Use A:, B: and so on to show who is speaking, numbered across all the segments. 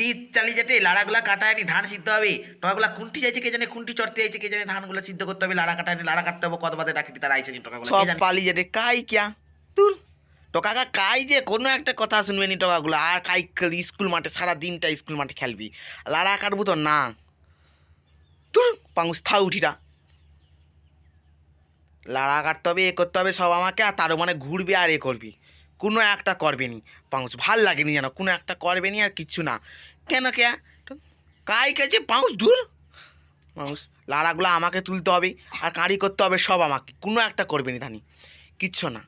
A: শীত চালিয়ে যেতে লাড়াগুলা কাটায়নি ধান সিদ্ধ হবে। টকাগুলা কুন্টি যাইছে কে জানে কুন্টি চড়তে যাইছে কে জানে ধানগুলো সিদ্ধ করতে হবে লাড়া কাটায়নি লাড়া কাটতে হবে কত বাদে ডাকিটি তারা আইসেনি টকাগুলো
B: সব পালিয়ে যেতে কাই কিয়া? তুল। টকাকা কাই যে কোনো একটা কথা শুনবে নি টকাগুলো আর কাই খেলি স্কুল মাঠে সারা দিনটা স্কুল মাঠে খেলবি। লাড়া কাটবো তো না। তুল পাঙ্গুস থা উঠিটা লাড়া কাটতে হবে এ করতে হবে সব আমাকে আর তারও মানে ঘুরবি আর এ করবি। কোনো একটা করবে নি। পাউস ভালো লাগেনি যেন, কোনো একটা করবে নি আর কিচ্ছু না। কেন কে? কাই কাছে? পাউস দূর পাউস লাড়াগুলো আমাকে তুলতে হবে আর কাঁড়ি করতে হবে সব আমাকে। কোনো একটা করবে নি ধানি। কিচ্ছু না।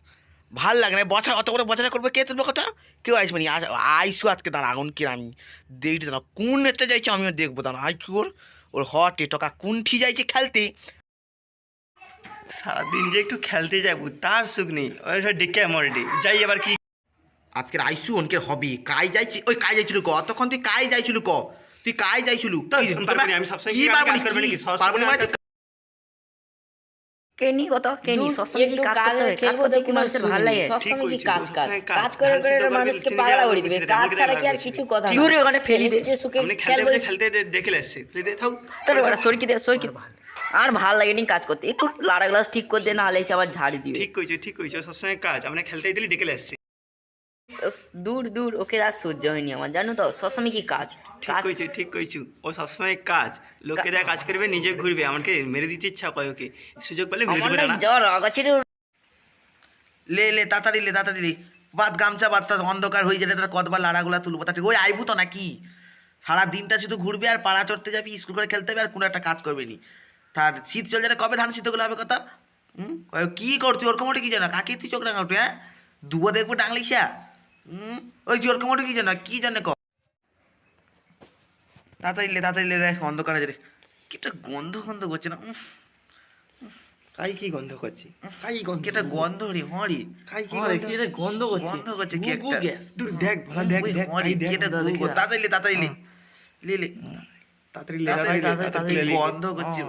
B: ভালো লাগে না। বছর, অত করে বছর করবে কে তুলবে কথা কেউ আসবে নি। আইসু আজকে দাঁড়া, আগুন কি আমি দেখতে দাঁড়া কোন নেতে যাইছে আমিও দেখব দাঁড়া আইসু ওর ওর হটে টকা। কুণ্ঠি যাইছে খেলতে?
C: সারাদিন যে একটু খেলতে যাব তার সুখ নেই। ওইটা ডেকে মরে যাই এবার কি
A: আজকের আইসু অনকে হবে। কাই যাইছি ওই কাই যাইছিল ক? তখন তুই কাই যাইছিল ক? তুই কাই যাইছিল?
C: আমি সবসময়
A: কি
C: কি
A: পারব না,
C: করব
A: কি?
C: নাকি? সবসময়
A: পারব না
C: কাজ-
D: কেনি কত? কেনি সবসময়
E: একটু
D: কাজ
E: কাজ
D: করতে হয়। কাজ করতে কি মানুষের ভালো লাগে।
E: সবসময় কি কাজ কাজ?
C: কাজ।
E: কাজ করে করে মানুষকে পাগলা করে দিবে। কাজ ছাড়া কি আর কিছু কথা?
C: হবে।
D: ওখানে ফেলি দে।
E: যে সুখে
C: খেলতে খেলতে দেখে এসছে খেলতে থাক।
D: তোর ওরা সরকি দে সরকি। দে। আর ভালো লাগেনি কাজ করতে। একটু লাড়া গ্লাস ঠিক করে দে না হলে এসে আবার ঝাড়ি দিবে।
C: ঠিক কইছো ঠিক কইছো সবসময় কাজ। আপনি খেলতে দিলে ডেকে এসছে
D: উফ, দূর দূর ওকে আর সহ্য হয়নি আমার জানো তো সবসময় কি কাজ?
C: ঠিক কইছো ঠিক কইছো ও সবসময় কাজ। লোকে দেখ কাজ করবে নিজে ঘুরবে আমাকে মেরে দিতে ইচ্ছা করে ওকে। সুযোগ পেলে মেরে
D: আমার
C: দিবে
D: না জ্বর আগাছে
A: লে লে তাড়াতাড়ি লে তাড়াতাড়ি লে। বাদ গামছা বাদ তার অন্ধকার হয়ে যাবে তার কতবার লাড়াগুলা তুলবো। তার ওই আইবু তো নাকি? সারা দিনটা শুধু ঘুরবি আর পাড়া চড়তে যাবি স্কুল করে খেলতে হবে আর কোনো একটা কাজ করবি নি। তার শীত চলে যাবে কবে ধান শীতগুলো হবে কথা? হুম? কি করছি? ওরকম ওটা কি জানো? কাকে তুই চোখ রাঙা উঠে হ্যাঁ? দুবো দেখব ডাংলিসা হুম? ওই যে ওরকম ওটা কি জানো? কি জানে ক? তাড়াতাড়ি লে তাড়াতাড়ি লে দেখ অন্ধকারে যাবে কি গন্ধ গন্ধ করছে না?
C: কাই কি গন্ধ করছি? কাই গন্ধ?
A: কি একটা গন্ধ রে হরি
C: কাই কি গন্ধ?
F: কি গন্ধ করছে?
A: গন্ধ করছে কি একটা
C: তুই দেখ ভালো দেখ দেখ কাই।
A: তাড়াতাড়ি লে তাড়াতাড়ি লে। লে লে।
C: তাড়াতাড়ি লে
A: তাড়াতাড়ি
C: তাড়াতাড়ি
F: লে,
C: লে,
F: তাড়াতাড়ি
C: তাড়াতাড়ি লে
A: গন্ধ করছে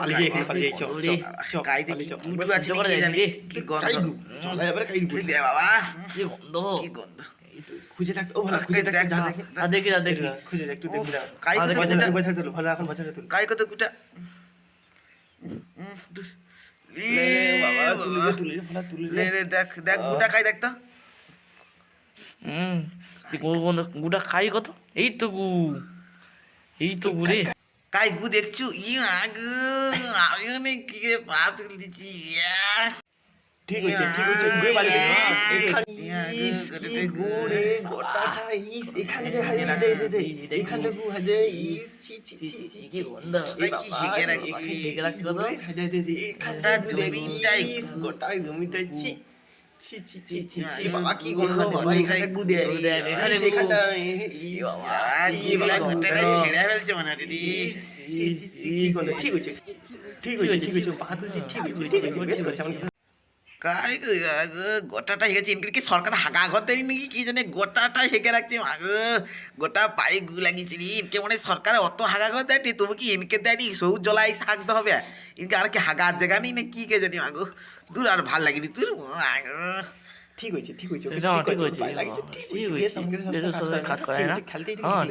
C: পালিয়ে এখানে পালিয়ে চল, চল,
A: কাইতে কি গুটু আছে
F: সহ্য করা
A: নাকি
F: যায়
A: জানি কি গন্ধ।
C: কাই এবারে কাই গু।
A: দে বাবা।
F: কি গন্ধ?
A: কি গন্ধ?
C: খুঁজে থাকতে ও ভালো খুঁজে থাকতে যা
A: দেখ,
C: দেখে
F: দেখি না দেখি
C: খুঁজে দেখ একটু দেখ বিড়া।
A: কাই কত গুটা
C: বসে থাকতে ভালো এখন বসে থাকতে
A: কাই কত গুটা লে
C: লে, লে, বাবা, তুলে তুলে ভালো তুলে
A: লে লে দেখ দেখ গুটা কাই দেখ তো।
F: হুম এই গু গন্ধ গুটা খাই কত? এই তো গু। এই তো
A: কাই গু দেখছু? ই আগু আমি অনেক কি রে পা ইয়া।
C: ঠিক ঠিক গুয়ে এখানে।
A: ইয়া, গু,
C: ইস,
A: গু,
C: কি
A: গু,
C: গু রে, গোটাটা, ইস, এখানে দে, হাই, দে, দে, দে, এখানে গু, দে, ইস, ছি,
F: কি গন্ধ
A: কি
F: বাবা, কি কত?
C: হাই, দে, দে,
A: গোটা জমিটাই।
C: গোটা জমিটাই, ছি, ছি, ছি, ছি, ছি, ছি, বাবা, কি গন্ধ, বাবা, এখানে। এখানটা, ই, বাবা, কি।
A: ছেড়ে ফেলছে মনে দিদি
C: ঠিক হয়েছে, ঠিক হয়েছে, ঠিক হয়েছে, ঠিক হয়েছে,
A: গোটাটা হেগেছে ইনকে কি সরকার হাগা ঘর দেয়নি নাকি? কি জানে গোটাটা হেগে রাখছে আগো গোটা পায়ে গু লাগিয়েছে রে। ইনকে মনে হয় সরকার অত হাগা ঘর দেয়নি তবু কি ইনকে দেয়নি? সবুজ জলাই হাগতে হবে। ইনকে আর কি হাগার জায়গা নেই না কি কে জানি আগো দূর আর ভালো লাগেনি তুই আগো
C: ঠিক হয়েছে ঠিক হয়েছে
F: ঠিক হয়েছে,
C: ঠিক হয়েছে,
F: হ্যাঁ,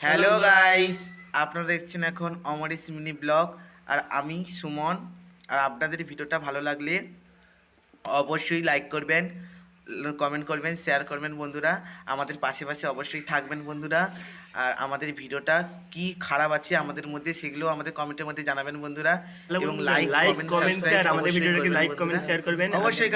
F: হ্যাঁ,
A: হ্যালো গাইস আপনারা দেখছেন এখন অমরিস মিনি ব্লগ। আর আমি সুমন আর আপনাদের ভিডিওটা ভালো লাগলে অবশ্যই লাইক করবেন কমেন্ট করবেন শেয়ার করবেন বন্ধুরা। আমাদের পাশে পাশে অবশ্যই থাকবেন বন্ধুরা। আর আমাদের ভিডিওটা কি খারাপ আছে আমাদের মধ্যে সেগুলো আমাদের কমেন্টের মধ্যে জানাবেন বন্ধুরা। এবং like
C: like
A: comment
C: comment share আমাদের ভিডিওটাকে লাইক কমেন্ট শেয়ার করবেন।
A: অবশ্যই